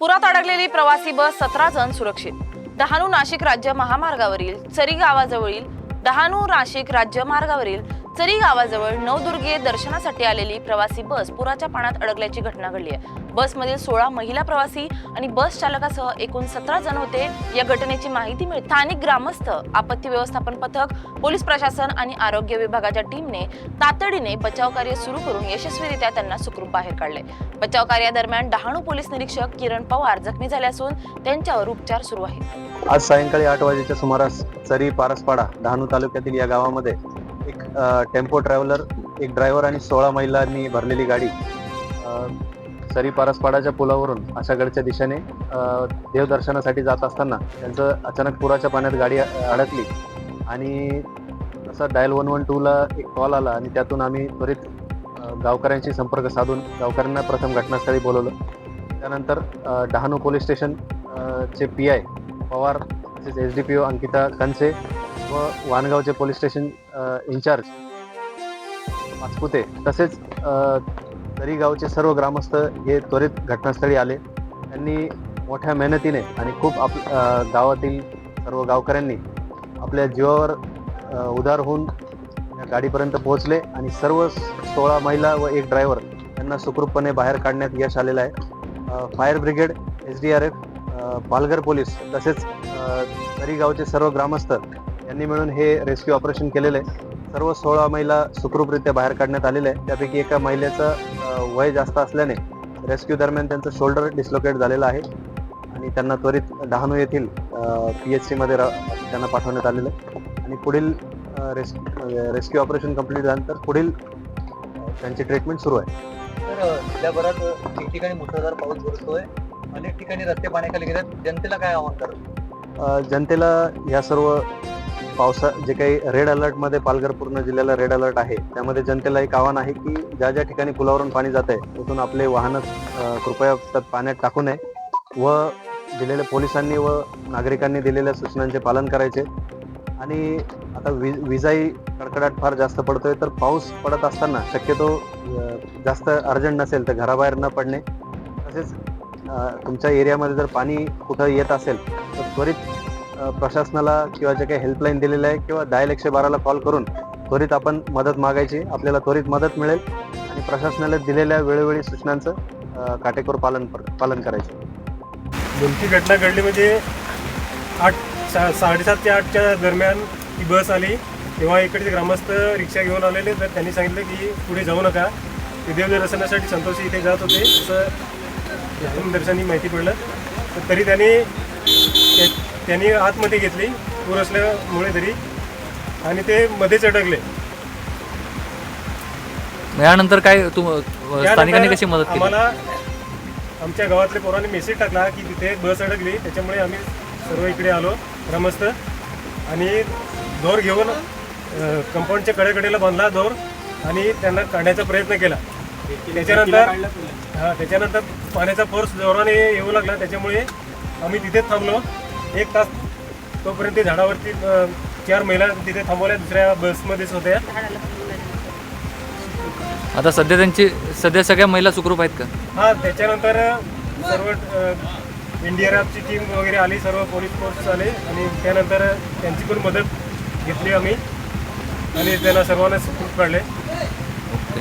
पुरात अडकलेली प्रवासी बस सतरा जण सुरक्षित. डहाणू नाशिक राज्य महामार्गावरील चरी गावाजवळील डहाणू नाशिक राज्य मार्गावरील चरी गावाजवळ नवदुर्गे दर्शनासाठी आलेली प्रवासी बस पुराच्या पाण्यात अडकल्याची घटना घडली आहे. बसमधील सोळा महिला प्रवासी आणि बस चालकासह एकूण सतरा जण होते. या घटनेची माहिती मिळते स्थानिक ग्रामस्थ आपत्ती व्यवस्थापन पथक पोलीस प्रशासन आणि आरोग्य विभागाच्या टीमने तातडीने बचाव कार्य सुरू करून यशस्वीरित्या त्यांना सुखरूप बाहेर काढले. बचाव कार्यादरम्यान डहाणू पोलीस निरीक्षक किरण पवार जखमी झाले असून त्यांच्यावर उपचार सुरू आहेत. आज सायंकाळी आठ वाजेच्या सुमारास चरी पारसपाडा डहाणू तालुक्यातील या गावामध्ये एक टेम्पो ट्रॅव्हलर एक ड्रायव्हर आणि सोळा महिलांनी भरलेली गाडी सरी पारसपाडाच्या पुलावरून आशागडच्या दिशेने देवदर्शनासाठी जात असताना त्यांचं अचानक पुराच्या पाण्यात गाडी अडकली. आणि असा डायल वन वन टूला एक कॉल आला आणि त्यातून आम्ही त्वरित गावकऱ्यांशी संपर्क साधून गावकऱ्यांना प्रथम घटनास्थळी बोलवलं. त्यानंतर डहाणू पोलीस स्टेशन चे पी आय पवार तसेच S D P O Ankita Kanche व वानगावचे पोलीस स्टेशन इन्चार्ज पाचपुते तसेच अ, तरी गावचे सर्व ग्रामस्थ हे त्वरित घटनास्थळी आले. त्यांनी मोठ्या मेहनतीने आणि खूप आप गावातील सर्व गावकऱ्यांनी आपल्या जीवावर उदार होऊन या गाडीपर्यंत पोहोचले आणि सर्व सोळा महिला व एक ड्रायव्हर यांना सुखरूपपणे बाहेर काढण्यात यश आलेलं आहे. Fire brigade S D R F Palghar police तसेच अ, तरी गावचे सर्व ग्रामस्थ यांनी मिळून हे रेस्क्यू ऑपरेशन केलेलं आहे. सर्व सोळा महिला सुखरूपरित्या बाहेर काढण्यात आलेल्या आहे त्यापैकी एका महिलेचं वय जास्त असल्याने रेस्क्यू दरम्यान त्यांचं शोल्डर डिस्लोकेट झालेलं आहे आणि त्यांना त्वरित डहाणू येथील पी एच सीमध्ये त्यांना पाठवण्यात आलेलं आहे. आणि पुढील रेस रेस्क्यू ऑपरेशन कंप्लीट झाल्यानंतर पुढील त्यांची ट्रीटमेंट सुरू आहे. तर जिल्ह्याभरात ठिकठिकाणी मुसळधार पाऊस बरसतोय अनेक ठिकाणी रस्ते पाण्याखाली गेलेत. जनतेला काय आव्हान करा? अ, जनतेला या सर्व पावसा जे काही रेड अलर्टमध्ये पालघर पूर्ण जिल्ह्याला रेड अलर्ट आहे त्यामध्ये जनतेला एक आव्हान आहे की ज्या ज्या ठिकाणी पुलावरून पाणी जात आहे तिथून आपले वाहनं कृपया त्यात पाण्यात टाकू नये व दिलेल्या पोलिसांनी व नागरिकांनी दिलेल्या सूचनांचे पालन करायचे. आणि आता वि विजाही कडकडाट फार जास्त पडतोय तर पाऊस पडत असताना शक्यतो जास्त अर्जंट नसेल तर घराबाहेर न पडणे. तसेच तुमच्या एरियामध्ये जर पाणी कुठं येत असेल तर त्वरित प्रशासनाला किंवा जे काही हेल्पलाईन दिलेलं आहे किंवा डायल एकशे बाराला कॉल करून त्वरित आपण मदत मागायची. आपल्याला त्वरित मदत मिळेल आणि प्रशासनाला दिलेल्या वेळोवेळी सूचनांचं काटेकोर पालन पालन करायचं. नेमकी घटना घडली म्हणजे आठ सा साडेसात ते आठच्या दरम्यान ती बस आली. तेव्हा इकडचे ग्रामस्थ रिक्षा घेऊन आलेले तर त्यांनी सांगितलं की पुढे जाऊ नका. ते देवदर्शनासाठी संतोषी इथे जात होते. असं दर्शनी माहिती पडलं. तर तरी त्यांनी त्यांनी आतमध्ये घेतली पूर असल्यामुळे तरी. आणि ते मध्येच अडकले. यानंतर काय तुम स्थानिकांनी कशी मदत केली? आम्हाला आमच्या गावातल्या पोरांनी मेसेज टाकला की तिथे बस अडकली त्याच्यामुळे आम्ही सर्व इकडे आलो ग्रामस्थ. आणि दोर घेऊन कंपाऊंडच्या कडेकडेला बांधला दोर आणि त्यांना काढण्याचा प्रयत्न केला. त्याच्यानंतर हा त्याच्यानंतर पाण्याचा फोर्स जोराने येऊ लागला त्याच्यामुळे आम्ही तिथेच थांबलो. एक तास तोपर्यंत ते झाडावरती अ, चार महिला तिथे थांबवल्या दुसऱ्या बसमध्येच होत्या. आता सध्या त्यांची सध्या सगळ्या महिला सुखरूप आहेत का? हा त्याच्यानंतर सर्व एनडीआरएफची टीम वगैरे आली सर्व पोलीस फोर्स आले आणि त्यानंतर त्यांची पण मदत घेतली आम्ही. आणि त्यांना सर्वांना सुखरूप काढले.